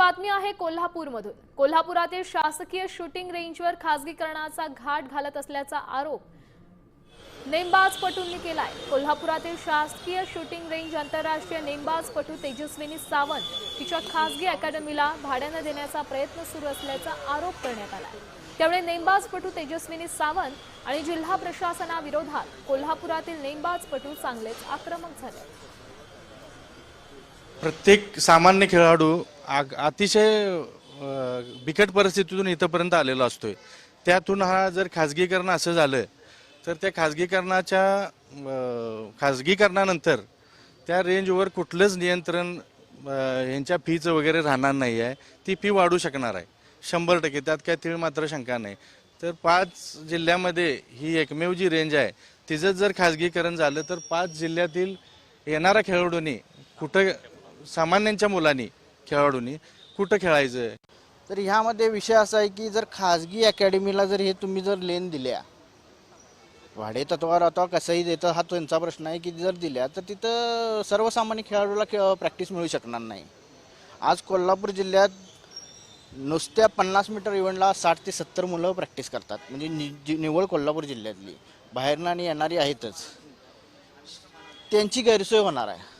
बातमी आहे कोल्हापूरमधून. कोल्हापुरातील शासकीय शूटिंग रेंजवर खासगीकरणाचा घाट घालत असल्याचा आरोप नेमबाजपटूंनी केलाय. कोल्हापुरातील शासकीय शूटिंग रेंज आंतरराष्ट्रीय नेमबाजपटू तेजस्विनी सावंत तिच्या खासगी अकॅडमीला भाड्यानं देण्याचा प्रयत्न सुरू असल्याचा आरोप करण्यात आला त्यामुळे नेमबाजपटू तेजस्विनी सावंत आणि जिल्हा प्रशासनाविरोधात कोल्हापुरातील नेमबाजपटू चांगलेच आक्रमक झाले. प्रत्येक सामान्य खेळाडू अतिशय बिकट परिस्थितीतून इथंपर्यंत आलेला असतोय. त्यातून हा जर खाजगीकरण असं झालं तर त्या खाजगीकरणाच्या खाजगीकरणानंतर त्या रेंजवर कुठलंच नियंत्रण यांच्या ह्यांच्या फीचं वगैरे राहणार नाही आहे ती फी वाढू शकणार आहे. शंभर टक्के. त्यात काय तीळ मात्र शंका नाही. तर पाच जिल्ह्यामध्ये ही एकमेव जी रेंज आहे तिचं जर खाजगीकरण झालं तर पाच जिल्ह्यातील येणाऱ्या खेळाडूंनी कुठं सामान्यांच्या मुलांनी खेळाडूंनी कुठं खेळायचं आहे तर ह्यामध्ये विषय असा आहे की जर खाजगी अकॅडमीला जर हे तुम्ही जर लेन दिल्या भाडे तत्वावर आता कसंही देतं हा त्यांचा प्रश्न आहे की जर दिल्या तर तिथं सर्वसामान्य खेळाडूला खेळ प्रॅक्टिस मिळू शकणार नाही. आज कोल्हापूर जिल्ह्यात नुसत्या पन्नास मीटर इव्हेंटला साठ ते सत्तर मुलं प्रॅक्टिस करतात. म्हणजे नि जी- निव्वळ कोल्हापूर जिल्ह्यातली. बाहेरनं आणि येणारी आहेतच. त्यांची गैरसोय होणार आहे.